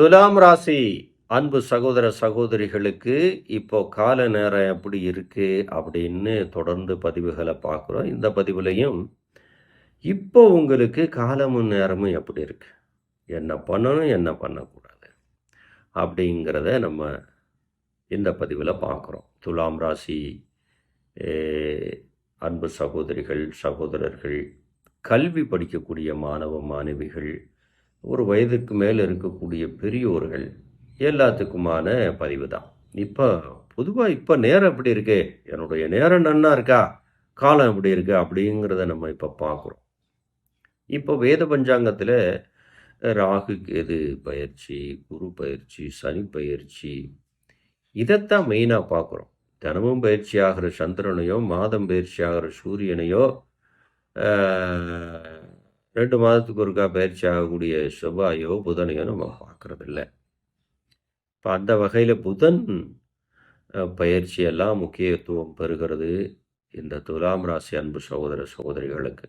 துலாம் ராசி அன்பு சகோதர சகோதரிகளுக்கு இப்போ கால நேரம் எப்படி இருக்குது அப்படின்னு தொடர்ந்து பதிவுகளை பார்க்குறோம். இந்த பதிவுலையும் இப்போ உங்களுக்கு காலமும் நேரமும் எப்படி இருக்குது என்ன பண்ணணும் என்ன பண்ணக்கூடாது? அப்படிங்கிறத நம்ம இந்த பதிவில் பார்க்குறோம். துலாம் ராசி அன்பு சகோதரிகள் சகோதரர்கள் கல்வி படிக்கக்கூடிய மாணவ மாணவிகள் ஒரு வயதுக்கு மேலே இருக்கக்கூடிய பெரியோர்கள் எல்லாத்துக்குமான பதிவு தான் இப்போ பொதுவாக இப்போ நேரம் எப்படி இருக்கு? என்னுடைய நேரம் நன்னா இருக்கா? காலம் எப்படி இருக்கு? அப்படிங்கிறத நம்ம இப்போ பார்க்குறோம் இப்போ வேத பஞ்சாங்கத்தில் ராகு கேது பயிற்சி குரு பயிற்சி சனி பயிற்சி இதைத்தான் மெயினாக பார்க்குறோம் தினமும் பயிற்சி ஆகிற சந்திரனையோ மாதம் பயிற்சி ஆகிற சூரியனையோ ரெண்டு மாதத்துக்கு ஒருக்கா பயிற்சி ஆகக்கூடிய செவ்வாயோ புதனையோ நம்ம பார்க்கறதில்ல. இப்போ அந்த வகையில் புதன் பயிற்சியெல்லாம் முக்கியத்துவம் பெறுகிறது இந்த துலாம் ராசி அன்பு சகோதர சகோதரிகளுக்கு.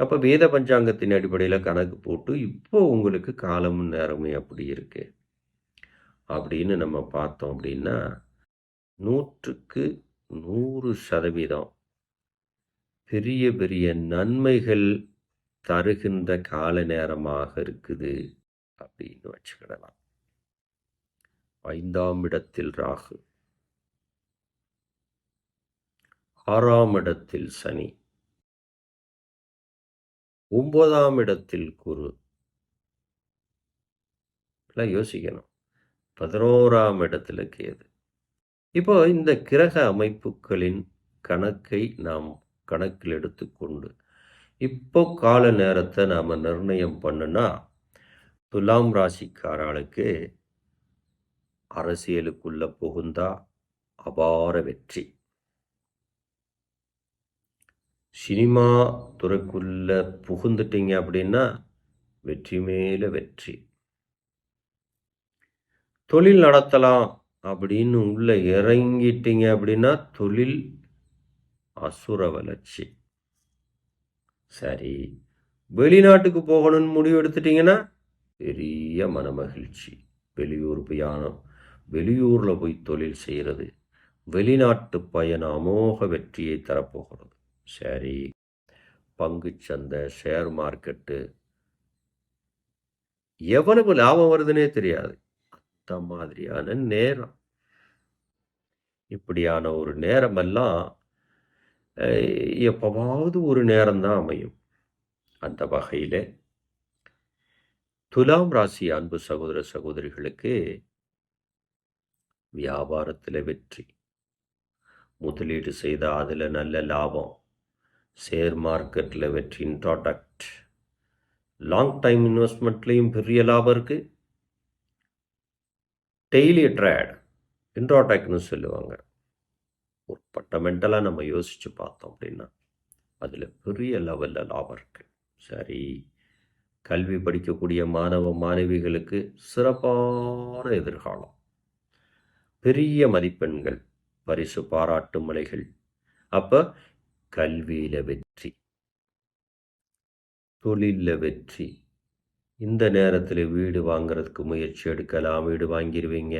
அப்போ வேத பஞ்சாங்கத்தின் அடிப்படையில் கணக்கு போட்டு இப்போ உங்களுக்கு காலமும் நேரமும் எப்படி இருக்கு. அப்படின்னு நம்ம பார்த்தோம் அப்படின்னா நூற்றுக்கு நூறு சதவீதம் பெரிய பெரிய நன்மைகள் தருகின்ற கால நேரமாக இருக்குது அப்படின்னு வச்சுக்கிடலாம். ஐந்தாம் இடத்தில் ராகு. ஆறாம் இடத்தில் சனி. ஒன்பதாம் இடத்தில் குரு. எல்லாம் யோசிக்கணும். பதினோராம் இடத்துல கேது. இப்போ இந்த கிரக அமைப்புகளின் கணக்கை நாம் கணக்கில் எடுத்துக்கொண்டு இப்போ கால நேரத்தை நாம் நிர்ணயம் பண்ணுனா துலாம் ராசிக்காரர்களுக்கு அரசியலுக்குள்ள புகுந்தா அபார வெற்றி. சினிமா துறைக்குள்ள புகுந்துட்டீங்க அப்படின்னா வெற்றி மேல வெற்றி. தொழில் நடத்தலாம் அப்படின்னு உள்ள இறங்கிட்டீங்க அப்படின்னா தொழில் அசுர வளர்ச்சி. சரி. வெளிநாட்டுக்கு போகணும்னு முடிவு எடுத்துட்டீங்கன்னா பெரிய மனமகிழ்ச்சி. வெளியூர் பிரயாணம். வெளியூரில் போய் தொழில் செய்கிறது வெளிநாட்டு பயணம் அமோக வெற்றியை தரப்போகிறது. சரி. பங்குச்சந்தை ஷேர் மார்க்கெட்டு எவ்வளவு லாபம் வருதுன்னே தெரியாது. அந்த மாதிரியான நேரம். இப்படியான ஒரு நேரமெல்லாம் எப்பவாவது ஒரு நேரம்தான் அமையும். அந்த வகையில் துலாம் ராசி அன்பு சகோதர சகோதரிகளுக்கு வியாபாரத்தில் வெற்றி. முதலீடு செய்த அதில் நல்ல லாபம். ஷேர் மார்க்கெட்டில் வெற்றி இன்ட்ராடக்ட். லாங் டைம் இன்வெஸ்ட்மெண்ட்லேயும் பெரிய லாபம் இருக்குது டெய்லி ட்ரேட் இன்ட்ராடக்ட்னு சொல்லுவாங்க. ஒரு பட்டமெண்டலாக நம்ம யோசித்து பார்த்தோம் அப்படின்னா அதில் பெரிய லெவலில் லாபம் இருக்குது சரி கல்வி படிக்கக்கூடிய மாணவ மாணவிகளுக்கு சிறப்பான எதிர்காலம். பெரிய மதிப்பெண்கள் பரிசு பாராட்டு மலைகள். அப்போ கல்வியில் வெற்றி. தொழிலில் வெற்றி. இந்த நேரத்தில் வீடு வாங்குறதுக்கு முயற்சி எடுக்கலாம் வீடு வாங்கிடுவீங்க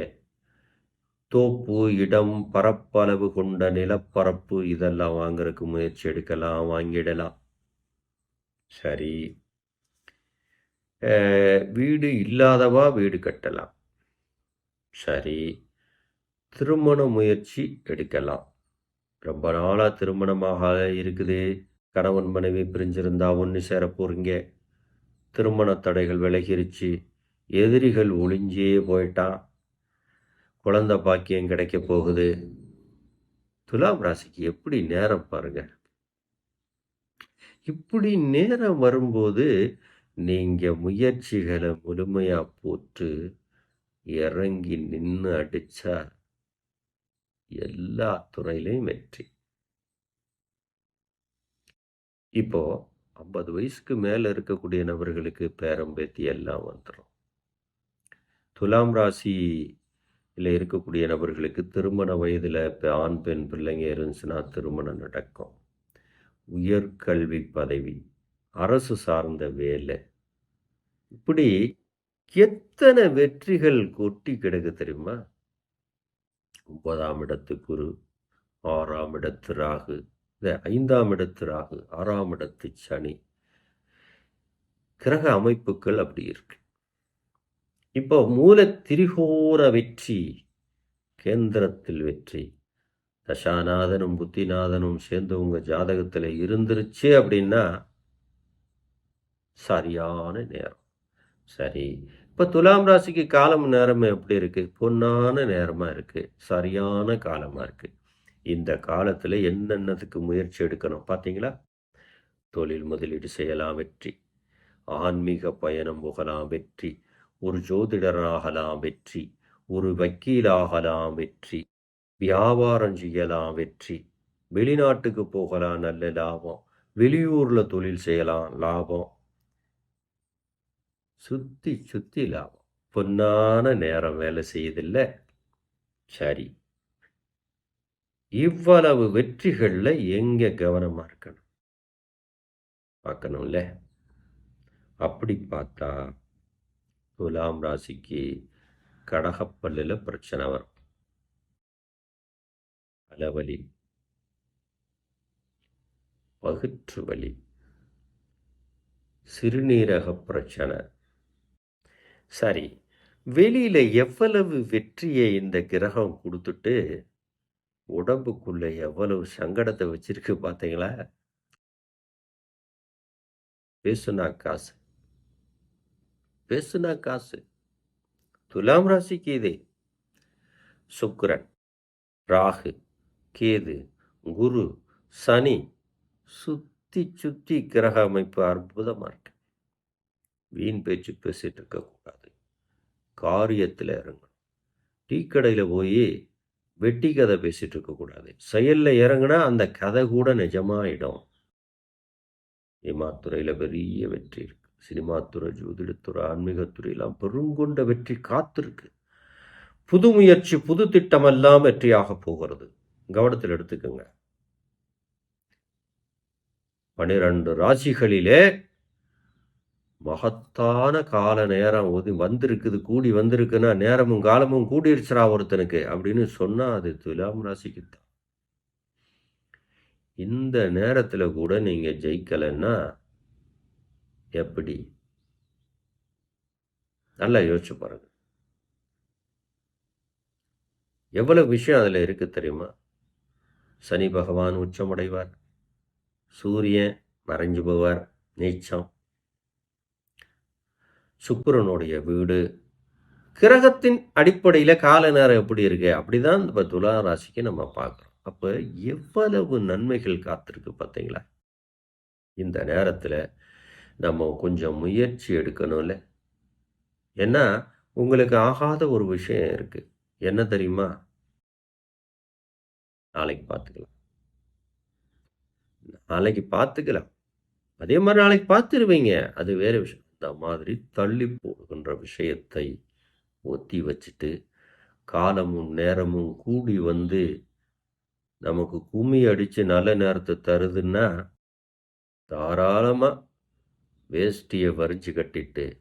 தோப்பு இடம் பரப்பளவு கொண்ட நிலப்பரப்பு இதெல்லாம் வாங்குறதுக்கு முயற்சி எடுக்கலாம் வாங்கிடலாம். சரி. வீடு இல்லாதவா வீடு கட்டலாம். சரி. திருமண முயற்சி எடுக்கலாம். ரொம்ப நாளாக திருமணமாக இருக்குது. கணவன் மனைவி பிரிஞ்சிருந்தா ஒன்று சேர போகிறீங்க திருமண தடைகள் விலகிருச்சு. எதிரிகள் ஒளிஞ்சே போயிட்டான். குழந்த பாக்கியம் கிடைக்க போகுது. துலாம் ராசிக்கு எப்படி நேரம் பாருங்க. இப்படி நேரம் வரும்போது நீங்க முயற்சிகளை முழுமையா போட்டு இறங்கி நின்று அடிச்சா எல்லா துறையிலையும் வெற்றி. இப்போ ஐம்பது வயசுக்கு மேல இருக்கக்கூடிய நபர்களுக்கு பேரம்பேத்தி எல்லாம் வந்துடும் துலாம் ராசி இல்லை இருக்கக்கூடிய நபர்களுக்கு திருமண வயதில் இப்போ ஆண் பெண் பிள்ளைங்க இருந்துச்சுன்னா திருமணம் நடக்கும் உயர்கல்வி பதவி அரசு சார்ந்த வேலை இப்படி எத்தனை வெற்றிகள் கொட்டி கிடக்கு தெரியுமா? ஒன்பதாம் இடத்து குரு, ஆறாம் இடத்து ராகு, ஐந்தாம் இடத்து ராகு, ஆறாம் இடத்து சனி. கிரக அமைப்புகள் அப்படி இருக்கு. இப்போ மூல திரிகோர வெற்றி, கேந்திரத்தில் வெற்றி. தசாநாதனும், புத்திநாதனும் சேர்ந்து உங்க ஜாதகத்தில் இருந்துருச்சு அப்படின்னா சரியான நேரம். சரி. இப்போ துலாம் ராசிக்கு காலம் நேரம் எப்படி இருக்கு? பொன்னான நேரமா இருக்கு. சரியான காலமா இருக்கு. இந்த காலத்தில் என்னென்னதுக்கு முயற்சி எடுக்கணும் பார்த்தீங்களா? தொழில் முதலீடு செய்யலாம் வெற்றி. ஆன்மீக பயணம் புகலாம் வெற்றி. ஒரு ஜோதிடராகலாம் வெற்றி. ஒரு வக்கீலாகலாம் வெற்றி. வியாபாரம் செய்யலாம் வெற்றி. வெளிநாட்டுக்கு போகலாம் நல்ல லாபம். வெளியூரில் தொழில் செய்யலாம் லாபம். சுத்தி சுத்தி லாபம். பொன்னான நேரம் வேலை செய்யுதுல்ல? சரி. இவ்வளவு வெற்றிகளில் எங்க கவனமாக இருக்கணும்? பார்க்கணும்ல? அப்படி பார்த்தா துலாம் ராசிக்கு கடகப்பல்லில் பிரச்சனை வரும். அலவலி பகுற்று வலி. சிறுநீரக பிரச்சனை. சரி. வெளியில எவ்வளவு வெற்றியை இந்த கிரகம் கொடுத்துட்டு உடம்புக்குள்ள எவ்வளவு சங்கடத்தை வச்சிருக்கு பார்த்தீங்களா? பேசுனா காசு. பேசுனா காசு. துலாம் ராசிக்கு இதே சுக்கரன் ராகு, கேது, குரு, சனி சுத்தி சுத்தி கிரக அமைப்பு அற்புதமாக இருக்கு. வீண் பேச்சு பேசிட்டு இருக்கக்கூடாது. காரியத்தில் இறங்கணும். டீ கடையில் போய் வெட்டி கதை பேசிட்டு இருக்கக்கூடாது. செயலில் இறங்குனா அந்த கதை கூட நிஜமாயிடும். சினிமா பெரிய வெற்றி இருக்கு. சினிமாத்துறை ஜோதிடத்துறை, ஆன்மீகத்துறையெல்லாம் பெருங்கொண்ட வெற்றி காத்திருக்கு. புது முயற்சி, புது திட்டமெல்லாம் வெற்றியாக போகிறது. கவனத்தில் எடுத்துக்கோங்க பனிரெண்டு ராசிகளிலே மகத்தான கால நேரம் ஒது வந்திருக்குது, கூடி வந்திருக்குன்னா, நேரமும் காலமும் கூடிருச்சுரா ஒருத்தனுக்கு அப்படின்னு சொன்னால் அது துலாம் ராசிக்கு தான். இந்த நேரத்தில் கூட நீங்கள் ஜெயிக்கலைன்னா எப்படி? நல்லா யோசிச்சு பாருங்க. எவ்வளவு விஷயம் அதில் இருக்கு தெரியுமா? சனி பகவான் உச்சமடைவார். சூரியன் மறைஞ்சு போவார். நீச்சம். சுக்கரனுடைய வீடு. கிரகத்தின் அடிப்படையில் கால நேரம் எப்படி இருக்கு? அப்படிதான் இப்போ துலா ராசிக்கு நம்ம பார்க்குறோம் அப்போ எவ்வளவு நன்மைகள் காத்திருக்கு பார்த்தீங்களா? இந்த நேரத்தில் நம்ம கொஞ்சம் முயற்சி எடுக்கணும்ல? ஏன்னா, உங்களுக்கு ஆகாத ஒரு விஷயம் இருக்கு. என்ன தெரியுமா? நாளைக்கு பார்த்துக்கலாம். நாளைக்கு பார்த்துக்கலாம். அதே மாதிரி நாளைக்கு பார்த்துருவீங்க. அது வேற விஷயம். இந்த மாதிரி தள்ளி போடுகின்ற விஷயத்தை ஒத்தி வச்சுட்டு, காலமும் நேரமும் கூடி வந்து நமக்கு கும்மி அடித்து நல்ல நேரத்தை தருதுன்னா, தாராளமாக வேஷ்டியை வரிஞ்சு கட்டிட்டு,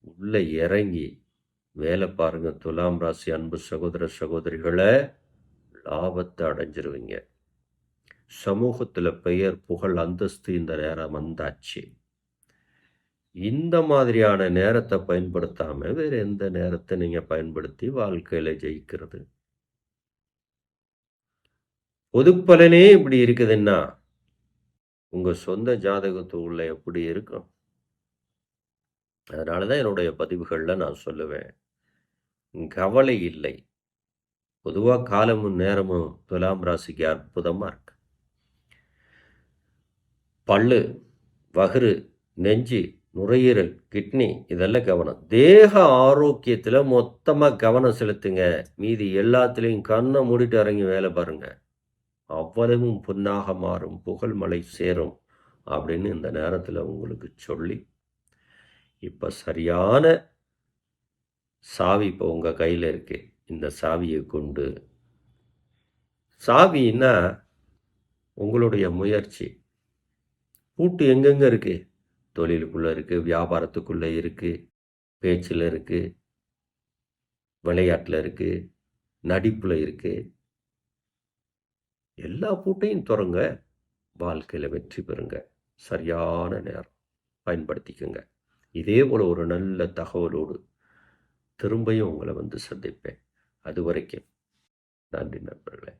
உள்ளே இறங்கி வேலை பாருங்க துலாம் ராசி அன்பு சகோதர, சகோதரிகளை லாபத்தை அடைஞ்சிருவீங்க. சமூகத்தில் பெயர், புகழ், அந்தஸ்து இந்த நேரம் வந்தாச்சு. இந்த மாதிரியான நேரத்தை பயன்படுத்தாமல் வேற எந்த நேரத்தை நீங்கள் பயன்படுத்தி வாழ்க்கையில் ஜெயிக்கிறது? பொதுப்பலனே இப்படி இருக்குதுன்னா, உங்கள் சொந்த ஜாதகத்துக்குள்ள எப்படி இருக்கும்? அதனால தான் என்னுடைய பதிவுகளில் நான் சொல்லுவேன். கவலை இல்லை. பொதுவாக காலமும் நேரமும் துலாம் ராசிக்கு அற்புதமாக இருக்கு. பல்லு, வகுறு, நெஞ்சு, நுரையீரல், கிட்னி இதெல்லாம் கவனம். தேக ஆரோக்கியத்தில் மொத்தமாக கவனம் செலுத்துங்க. மீதி எல்லாத்துலேயும் கண்ணை மூடிட்டு இறங்கி வேலை பாருங்கள் அவ்வளவும் பொன்னாக மாறும். புகழ்மலை சேரும். அப்படின்னு இந்த நேரத்தில் உங்களுக்கு சொல்லி, இப்போ சரியான சாவி இப்போ உங்கள் கையில் இருக்கு. இந்த சாவியை கொண்டு சாவின்னா உங்களுடைய முயற்சி. பூட்டு எங்கெங்க இருக்கு? தொழிலுக்குள்ளே இருக்குது வியாபாரத்துக்குள்ளே இருக்குது பேச்சில் இருக்குது விளையாட்டில் இருக்குது நடிப்பில் இருக்குது எல்லா பூட்டையும் திறங்க வாழ்க்கையில் வெற்றி பெறுங்க. சரியான நேரம். பயன்படுத்திக்கோங்க. இதே போல் ஒரு நல்ல தகவலோடு திரும்பியும் உங்களை வந்து சந்திப்பேன். அது வரைக்கும் நன்றி நண்பர்களே.